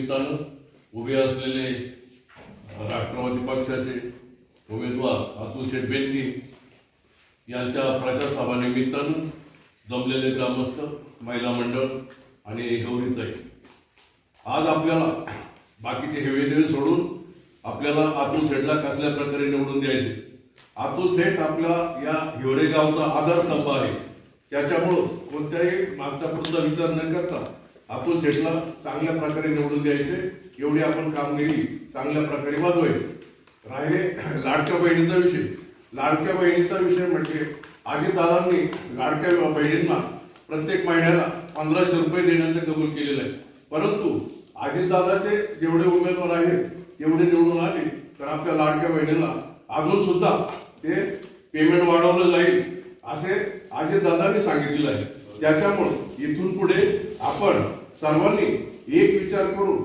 निमित्तानं उभे असलेले राष्ट्रवादी पक्षाचे उमेदवार अतुल शेठ यांच्या प्रचारसभानिमित्तानं जमलेले ग्रामस्थ महिला मंडळ आणि गौरीताई आज आपल्याला बाकीचे हे सोडून आपल्याला अतुल शेठला कसल्या प्रकारे निवडून द्यायचे? अतुल शेठ आपला या हिवरे गावचा आधारस्तंभ आहे. त्याच्यामुळं कोणत्याही मागचा पुढचा विचार न करता आपण शेठला चांगल्या प्रकारे निवडून द्यायचे एवढी आपण कामगिरी चांगल्या प्रकारे वाजवायची राहिले लाडक्या बहिणीचा विषय. लाडक्या बहिणीचा विषय म्हणजे दादांनी लाडक्या बहिणींना प्रत्येक महिन्याला पंधराशे रुपये देण्याचं कबूल केलेलं आहे. परंतु अजितदादाचे जेवढे उमेदवार आहेत तेवढे निवडून आले तर आपल्या लाडक्या बहिणीला अजून सुद्धा ते पेमेंट वाढवलं जाईल असे अजितदादांनी सांगितलेलं आहे. त्याच्यामुळं इथून पुढे आपण सर्वांनी एक विचार करून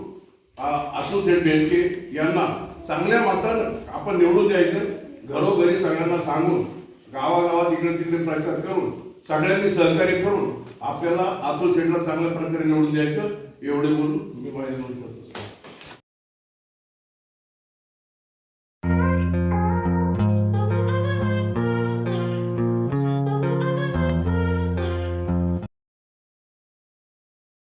असोसिएट शेठ बेनके यांना चांगल्या मतानं आपण निवडून द्यायचं घरोघरी सगळ्यांना सांगून गावागावात इकडे तिकडे प्रचार करून सगळ्यांनी सहकार्य करून आपल्याला अतुल शेठला चांगल्या प्रकारे निवडून द्यायचं एवढे बोलून मी माझे